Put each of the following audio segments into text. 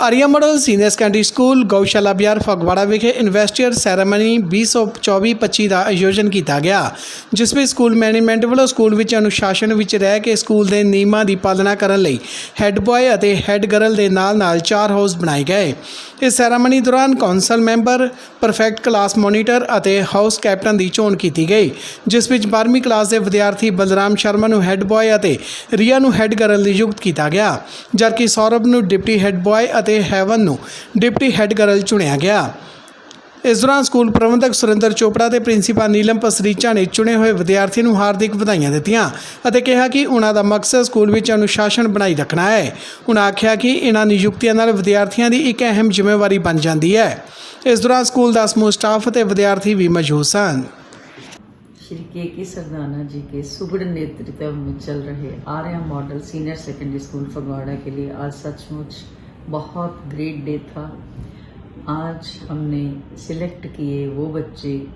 Arya model senior secondary school Gaushala Biar Phagwara ਵਿਖੇ investiture ceremony 2024-25 ਦਾ ਆਯੋਜਨ ਕੀਤਾ ਗਿਆ, ਜਿਸ ਵਿੱਚ ਸਕੂਲ ਮੈਨੇਜਮੈਂਟ ਵੱਲੋਂ ਸਕੂਲ ਵਿੱਚ ਅਨੁਸ਼ਾਸਨ ਵਿੱਚ ਰਹਿ ਕੇ ਸਕੂਲ ਦੇ ਨਿਯਮਾਂ ਦੀ ਪਾਲਣਾ ਕਰਨ ਲਈ ਹੈੱਡ ਬॉय ਅਤੇ ਹੈੱਡ ਗਰਲ ਦੇ ਨਾਲ-ਨਾਲ ਚਾਰ ਹਾਊਸ ਬਣਾਏ ਗਏ। ਇਸ ਸੈਰੇਮਨੀ ਦੌਰਾਨ council member prefect class monitor ਅਤੇ ਹਾਊਸ ਕੈਪਟਨ ਦੀ ਚੋਣ ਕੀਤੀ ਗਈ, ਜਿਸ ਵਿੱਚ 12ਵੀਂ ਕਲਾਸ ਦੇ ਵਿਦਿਆਰਥੀ ਬਲਰਾਮ ਸ਼ਰਮਾ ਨੂੰ ਹੈੱਡ ਬॉय ਅਤੇ ਰੀਆ ਨੂੰ ਹੈੱਡ ਗਰਲ ਨਿਯੁਕਤ ਕੀਤਾ ਗਿਆ, ਜਦਕਿ ਸੌਰਭ ਨੂੰ ਡਿਪਟੀ ਹੈੱਡ ਬॉय ਅਤੇ ਹੈਵਨ ਨੂੰ ਡਿਪਟੀ ਹੈੱਡ ਗਰਲ ਚੁਣਿਆ ਗਿਆ ਇਸ ਦੌਰਾਨ ਸਕੂਲ ਪ੍ਰਬੰਧਕ ਸੁਰਿੰਦਰ ਚੋਪੜਾ ਤੇ ਪ੍ਰਿੰਸੀਪਲ ਨੀਲਮ ਪਸਰੀਚਾ ਨੇ ਚੁਣੇ ਹੋਏ ਵਿਦਿਆਰਥੀ ਨੂੰ ਹਾਰਦਿਕ ਵਧਾਈਆਂ ਦਿੱਤੀਆਂ ਅਤੇ ਕਿਹਾ ਕਿ ਉਹਨਾਂ ਦਾ ਮਕਸਦ ਸਕੂਲ ਵਿੱਚ ਅਨੁਸ਼ਾਸਨ ਬਣਾਈ ਰੱਖਣਾ ਹੈ ਉਹਨਾਂ ਆਖਿਆ ਕਿ ਇਹਨਾਂ ਨਿਯੁਕਤੀਆਂ ਨਾਲ ਵਿਦਿਆਰਥੀਆਂ ਦੀ ਇੱਕ ਅਹਿਮ ਜ਼ਿੰਮੇਵਾਰੀ ਬਣ ਜਾਂਦੀ ਹੈ ਇਸ ਦੌਰਾਨ ਸਕੂਲ ਦਾ ਸਮੂਹ ਸਟਾਫ ਅਤੇ ਵਿਦਿਆਰਥੀ ਵੀ ਮੌਜੂਦ ਸਨ श्री के के सरदाना जी के सुगढ़ नेतृत्व में चल रहे Arya model senior secondary school Phagwara के लिए आज सचमुच बहुत ग्रेट डे था। आज हमने सिलेक्ट किए वो बच्चे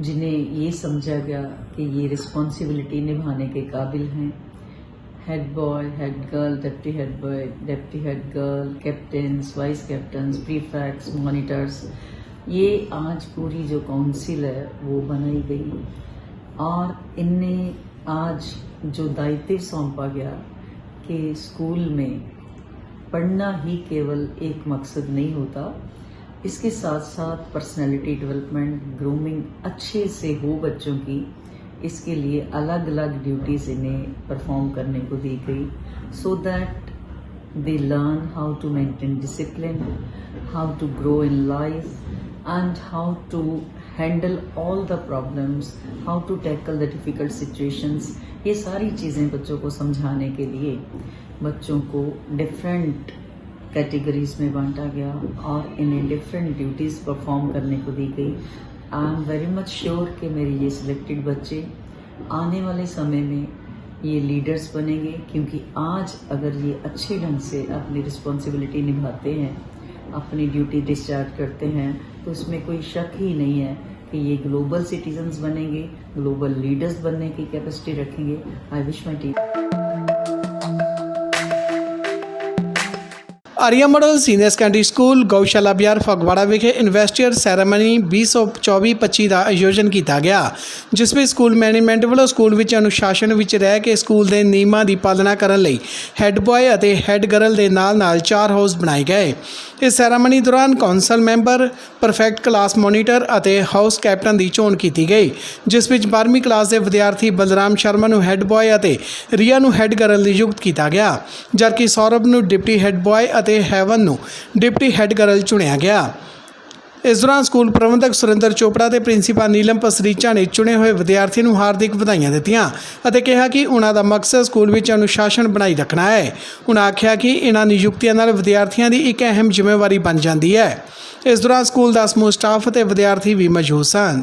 जिन्हें ये समझा गया कि ये रिस्पॉन्सिबिलिटी निभाने के काबिल हैं। Head boy head girl deputy head boy deputy head girl captains vice captains prefects monitors ये आज पूरी जो काउंसिल है, वो बनाई गई। और इनने आज जो दायित्व सौंपा गया कि स्कूल में पढ़ना ही केवल एक मकसद नहीं होता। इसके साथ साथ पर्सनैलिटी डेवलपमेंट ग्रूमिंग अच्छे से हो बच्चों की, इसके लिए अलग अलग ड्यूटीज़ इन्हें परफॉर्म करने को दी गई। So that they learn how to maintain discipline how to grow in life and how to handle all the problems how to tackle the difficult situations ये सारी चीज़ें बच्चों को समझाने के लिए बच्चों को डिफरेंट कैटेगरीज में बांटा गया और इन्हें डिफरेंट ड्यूटीज़ परफॉर्म करने को दी गई। I am very much sure कि मेरे ये सिलेक्टेड बच्चे आने वाले समय में ये लीडर्स बनेंगे, क्योंकि आज अगर ये अच्छे ढंग से अपनी रिस्पॉन्सिबिलिटी निभाते हैं, अपनी ड्यूटी डिस्चार्ज करते हैं तो उसमें कोई शक ही नहीं है कि ये ग्लोबल सिटीजन्स बनेंगे ग्लोबल लीडर्स बनने की कैपेसिटी रखेंगे I wish my team Arya model senior secondary school Gaushala Bihar Phagwara ਵਿਖੇ ਇਨਵੈਸਟਰ ਸੈਰੇਮਨੀ 2024-25 ਦਾ ਆਯੋਜਨ ਕੀਤਾ ਗਿਆ, ਜਿਸ ਵਿੱਚ ਸਕੂਲ ਮੈਨੇਜਮੈਂਟ ਵੱਲੋਂ ਸਕੂਲ ਵਿੱਚ ਅਨੁਸ਼ਾਸਨ ਵਿੱਚ ਰਹਿ ਕੇ ਸਕੂਲ ਦੇ ਨਿਯਮਾਂ ਦੀ ਪਾਲਣਾ ਕਰਨ ਲਈ ਹੈੱਡ ਬॉय ਅਤੇ ਹੈੱਡ ਗਰਲ ਦੇ ਨਾਲ-ਨਾਲ ਚਾਰ ਹਾਊਸ ਬਣਾਏ ਗਏ। ਇਸ ਸੈਰੇਮਨੀ ਦੌਰਾਨ council member prefect class monitor ਅਤੇ ਹਾਊਸ ਕੈਪਟਨ ਦੀ ਚੋਣ ਕੀਤੀ ਗਈ, ਜਿਸ ਵਿੱਚ 12ਵੀਂ ਕਲਾਸ ਦੇ ਵਿਦਿਆਰਥੀ ਬਲਰਾਮ ਸ਼ਰਮਾ ਨੂੰ ਹੈੱਡ ਬॉय ਅਤੇ ਰੀਆ ਨੂੰ ਹੈੱਡ ਗਰਲ ਨਿਯੁਕਤ ਕੀਤਾ ਗਿਆ। ਜਦਕਿ ਸੌਰਭ ਨੂੰ ਡਿਪਟੀ ਹੈੱਡ ਬॉय ਅਤੇ ਹੈਵਨ ਨੂੰ ਡਿਪਟੀ ਹੈੱਡ ਗਰਲ ਚੁਣਿਆ ਗਿਆ। ਇਸ ਦੌਰਾਨ ਸਕੂਲ ਪ੍ਰਬੰਧਕ ਸੁਰਿੰਦਰ ਚੋਪੜਾ ਤੇ ਪ੍ਰਿੰਸੀਪਲ ਨੀਲਮ ਪਸਰੀਚਾ ਨੇ ਚੁਣੇ ਹੋਏ ਵਿਦਿਆਰਥੀਆਂ ਨੂੰ ਹਾਰਦਿਕ ਵਧਾਈਆਂ ਦਿੱਤੀਆਂ ਅਤੇ ਕਿਹਾ ਕਿ ਉਹਨਾਂ ਦਾ ਮਕਸਦ ਸਕੂਲ ਵਿੱਚ ਅਨੁਸ਼ਾਸਨ ਬਣਾਈ ਰੱਖਣਾ ਹੈ। ਉਹਨਾਂ ਆਖਿਆ ਕਿ ਇਹਨਾਂ ਨਿਯੁਕਤੀਆਂ ਨਾਲ ਵਿਦਿਆਰਥੀਆਂ ਦੀ ਇੱਕ ਅਹਿਮ ਜ਼ਿੰਮੇਵਾਰੀ ਬਣ ਜਾਂਦੀ ਹੈ। ਇਸ ਦੌਰਾਨ ਸਕੂਲ ਦਾ ਸਮੂਹ ਸਟਾਫ ਅਤੇ ਵਿਦਿਆਰਥੀ ਵੀ ਮੌਜੂਦ ਸਨ।